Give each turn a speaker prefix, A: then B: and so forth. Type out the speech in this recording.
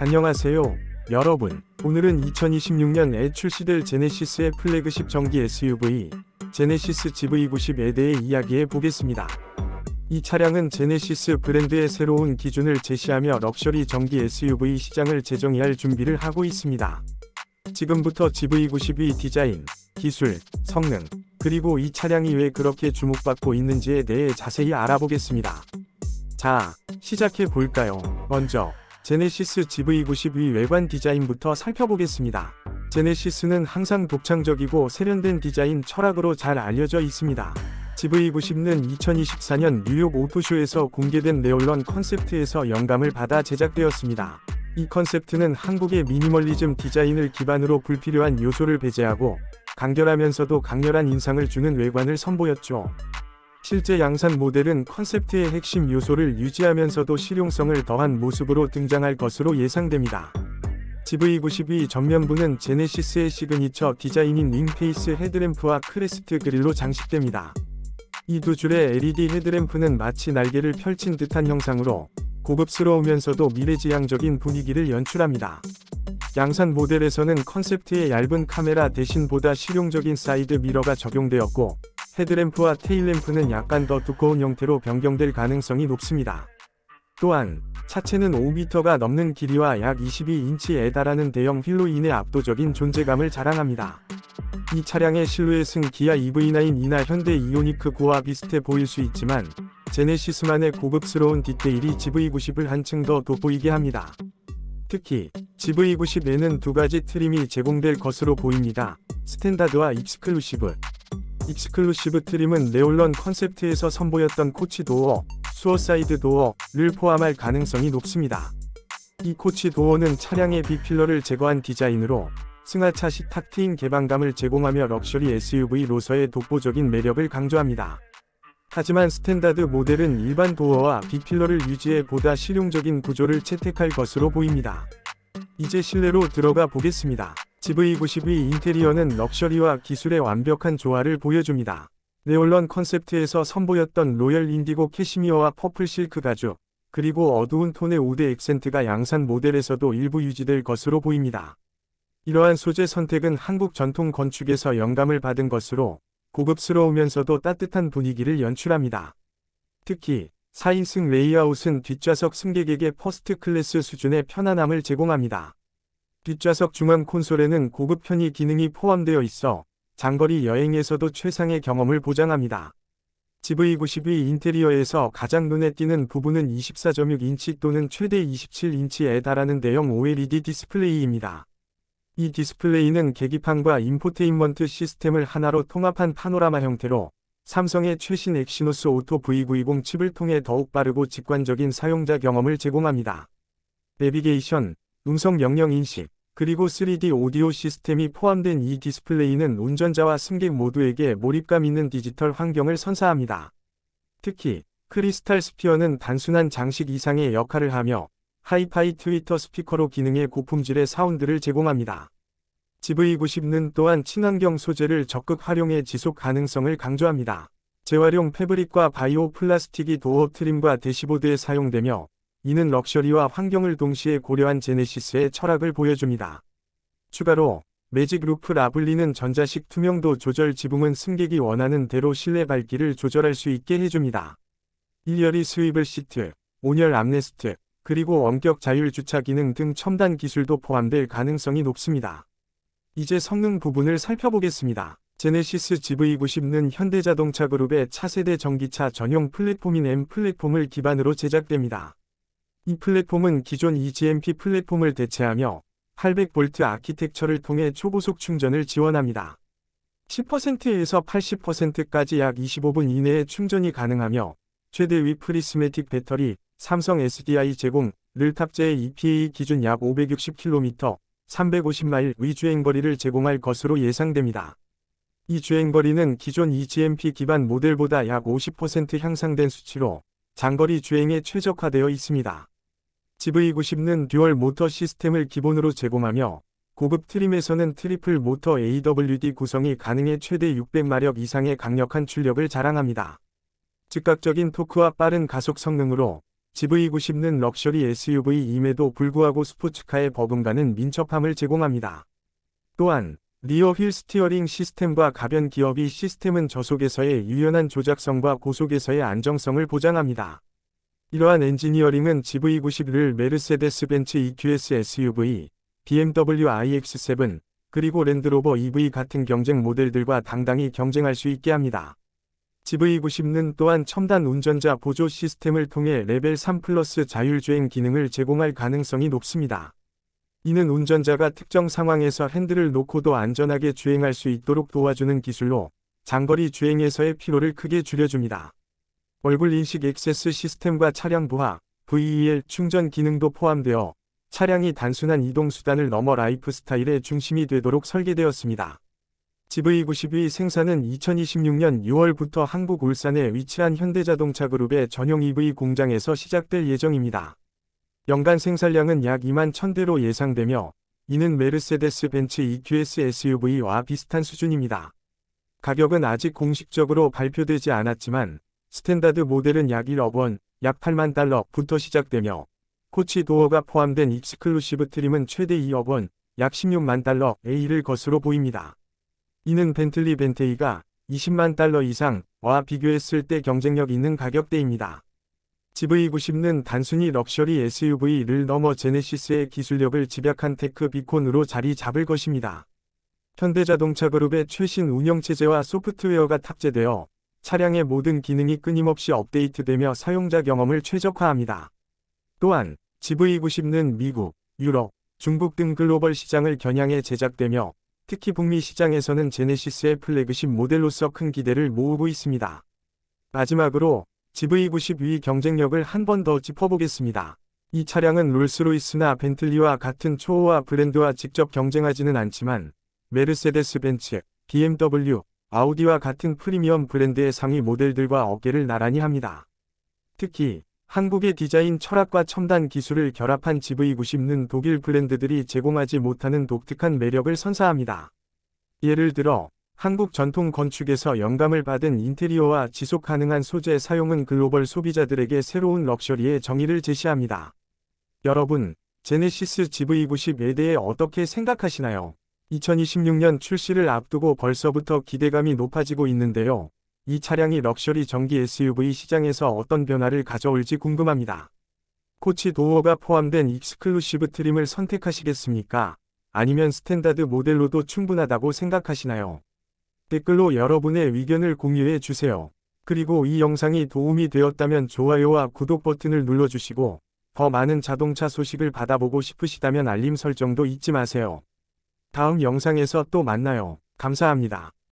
A: 안녕하세요, 여러분. 오늘은 2026년에 출시될 제네시스의 플래그십 전기 SUV, 제네시스 GV90에 대해 이야기해 보겠습니다. 이 차량은 제네시스 브랜드의 새로운 기준을 제시하며 럭셔리 전기 SUV 시장을 재정의할 준비를 하고 있습니다. 지금부터 GV90의 디자인, 기술, 성능, 그리고 이 차량이 왜 그렇게 주목받고 있는지에 대해 자세히 알아보겠습니다. 자, 시작해 볼까요? 먼저, 제네시스 GV90의 외관 디자인부터 살펴보겠습니다. 제네시스는 항상 독창적이고 세련된 디자인 철학으로 잘 알려져 있습니다. GV90는 2024년 뉴욕 오토쇼에서 공개된 네올런 컨셉트에서 영감을 받아 제작되었습니다. 이 컨셉트는 한국의 미니멀리즘 디자인을 기반으로 불필요한 요소를 배제하고 간결하면서도 강렬한 인상을 주는 외관을 선보였죠. 실제 양산 모델은 컨셉트의 핵심 요소를 유지하면서도 실용성을 더한 모습으로 등장할 것으로 예상됩니다. GV92 전면부는 제네시스의 시그니처 디자인인 윙페이스 헤드램프와 크레스트 그릴로 장식됩니다. 이 두 줄의 LED 헤드램프는 마치 날개를 펼친 듯한 형상으로 고급스러우면서도 미래지향적인 분위기를 연출합니다. 양산 모델에서는 컨셉트의 얇은 카메라 대신 보다 실용적인 사이드 미러가 적용되었고 헤드램프와 테일램프는 약간 더 두꺼운 형태로 변경될 가능성이 높습니다. 또한 차체는 5m가 넘는 길이와 약 22인치에 달하는 대형 휠로 인해 압도적인 존재감을 자랑합니다. 이 차량의 실루엣은 기아 EV9이나 현대 이오니크 9와 비슷해 보일 수 있지만 제네시스만의 고급스러운 디테일이 GV90을 한층 더 돋보이게 합니다. 특히 GV90에는 두 가지 트림이 제공될 것으로 보입니다. 스탠다드와 익스클루시브. 익스클루시브 트림은 네올런 컨셉트에서 선보였던 코치 도어, 수어사이드 도어를 포함할 가능성이 높습니다. 이 코치 도어는 차량의 비필러를 제거한 디자인으로 승하차식 탁 트인 개방감을 제공하며 럭셔리 SUV로서의 독보적인 매력을 강조합니다. 하지만 스탠다드 모델은 일반 도어와 비필러를 유지해 보다 실용적인 구조를 채택할 것으로 보입니다. 이제 실내로 들어가 보겠습니다. GV92 인테리어는 럭셔리와 기술의 완벽한 조화를 보여줍니다. 네올런 컨셉트에서 선보였던 로열 인디고 캐시미어와 퍼플 실크 가죽, 그리고 어두운 톤의 우드 액센트가 양산 모델에서도 일부 유지될 것으로 보입니다. 이러한 소재 선택은 한국 전통 건축에서 영감을 받은 것으로 고급스러우면서도 따뜻한 분위기를 연출합니다. 특히 4인승 레이아웃은 뒷좌석 승객에게 퍼스트 클래스 수준의 편안함을 제공합니다. 뒷좌석 중앙 콘솔에는 고급 편의 기능이 포함되어 있어 장거리 여행에서도 최상의 경험을 보장합니다. GV92 인테리어에서 가장 눈에 띄는 부분은 24.6인치 또는 최대 27인치에 달하는 대형 OLED 디스플레이입니다. 이 디스플레이는 계기판과 인포테인먼트 시스템을 하나로 통합한 파노라마 형태로 삼성의 최신 엑시노스 오토 V920 칩을 통해 더욱 빠르고 직관적인 사용자 경험을 제공합니다. 내비게이션, 음성 명령 인식, 그리고 3D 오디오 시스템이 포함된 이 디스플레이는 운전자와 승객 모두에게 몰입감 있는 디지털 환경을 선사합니다. 특히 크리스탈 스피어는 단순한 장식 이상의 역할을 하며 하이파이 트위터 스피커로 기능의 고품질의 사운드를 제공합니다. GV90는 또한 친환경 소재를 적극 활용해 지속 가능성을 강조합니다. 재활용 패브릭과 바이오 플라스틱이 도어 트림과 대시보드에 사용되며 이는 럭셔리와 환경을 동시에 고려한 제네시스의 철학을 보여줍니다. 추가로 매직 루프 라블리는 전자식 투명도 조절 지붕은 승객이 원하는 대로 실내 밝기를 조절할 수 있게 해줍니다. 1열이 스위블 시트, 온열 암레스트, 그리고 원격 자율 주차 기능 등 첨단 기술도 포함될 가능성이 높습니다. 이제 성능 부분을 살펴보겠습니다. 제네시스 GV90는 현대자동차 그룹의 차세대 전기차 전용 플랫폼인 M 플랫폼을 기반으로 제작됩니다. 이 플랫폼은 기존 eGMP 플랫폼을 대체하며 800V 아키텍처를 통해 초고속 충전을 지원합니다. 10%에서 80%까지 약 25분 이내에 충전이 가능하며 최대 위 프리스매틱 배터리, 삼성 SDI 제공을 탑재해 EPA 기준 약 560km, 350마일 위 주행거리를 제공할 것으로 예상됩니다. 이 주행거리는 기존 eGMP 기반 모델보다 약 50% 향상된 수치로 장거리 주행에 최적화되어 있습니다. GV90는 듀얼 모터 시스템을 기본으로 제공하며 고급 트림에서는 트리플 모터 AWD 구성이 가능해 최대 600마력 이상의 강력한 출력을 자랑합니다. 즉각적인 토크와 빠른 가속 성능으로 GV90는 럭셔리 SUV임에도 불구하고 스포츠카의 버금가는 민첩함을 제공합니다. 또한 리어 휠 스티어링 시스템과 가변 기어비 시스템은 저속에서의 유연한 조작성과 고속에서의 안정성을 보장합니다. 이러한 엔지니어링은 GV91을 메르세데스 벤츠 EQS SUV, BMW iX7, 그리고 랜드로버 EV 같은 경쟁 모델들과 당당히 경쟁할 수 있게 합니다. GV90는 또한 첨단 운전자 보조 시스템을 통해 레벨 3 플러스 자율주행 기능을 제공할 가능성이 높습니다. 이는 운전자가 특정 상황에서 핸들을 놓고도 안전하게 주행할 수 있도록 도와주는 기술로 장거리 주행에서의 피로를 크게 줄여줍니다. 얼굴 인식 액세스 시스템과 차량 부하, VEL 충전 기능도 포함되어 차량이 단순한 이동 수단을 넘어 라이프 스타일의 중심이 되도록 설계되었습니다. GV92 생산은 2026년 6월부터 한국 울산에 위치한 현대자동차 그룹의 전용 EV 공장에서 시작될 예정입니다. 연간 생산량은 약 2만 1000대로 예상되며 이는 메르세데스 벤츠 EQS SUV와 비슷한 수준입니다. 가격은 아직 공식적으로 발표되지 않았지만 스탠다드 모델은 약 1억 원, 약 8만 달러부터 시작되며 코치 도어가 포함된 익스클루시브 트림은 최대 2억 원, 약 16만 달러 A를 것으로 보입니다. 이는 벤틀리 벤테이가 20만 달러 이상와 비교했을 때 경쟁력 있는 가격대입니다. GV90는 단순히 럭셔리 SUV를 넘어 제네시스의 기술력을 집약한 테크 비콘으로 자리 잡을 것입니다. 현대자동차 그룹의 최신 운영체제와 소프트웨어가 탑재되어 차량의 모든 기능이 끊임없이 업데이트되며 사용자 경험을 최적화합니다. 또한 GV90는 미국, 유럽, 중국 등 글로벌 시장을 겨냥해 제작되며 특히 북미 시장에서는 제네시스의 플래그십 모델로서 큰 기대를 모으고 있습니다. 마지막으로 GV90 위 경쟁력을 한 번 더 짚어보겠습니다. 이 차량은 롤스로이스나 벤틀리와 같은 초호화 브랜드와 직접 경쟁하지는 않지만 메르세데스 벤츠, BMW, 아우디와 같은 프리미엄 브랜드의 상위 모델들과 어깨를 나란히 합니다. 특히 한국의 디자인 철학과 첨단 기술을 결합한 GV90는 독일 브랜드들이 제공하지 못하는 독특한 매력을 선사합니다. 예를 들어 한국 전통 건축에서 영감을 받은 인테리어와 지속 가능한 소재 사용은 글로벌 소비자들에게 새로운 럭셔리의 정의를 제시합니다. 여러분, 제네시스 GV90에 대해 어떻게 생각하시나요? 2026년 출시를 앞두고 벌써부터 기대감이 높아지고 있는데요. 이 차량이 럭셔리 전기 SUV 시장에서 어떤 변화를 가져올지 궁금합니다. 코치 도어가 포함된 익스클루시브 트림을 선택하시겠습니까? 아니면 스탠다드 모델로도 충분하다고 생각하시나요? 댓글로 여러분의 의견을 공유해 주세요. 그리고 이 영상이 도움이 되었다면 좋아요와 구독 버튼을 눌러주시고 더 많은 자동차 소식을 받아보고 싶으시다면 알림 설정도 잊지 마세요. 다음 영상에서 또 만나요. 감사합니다.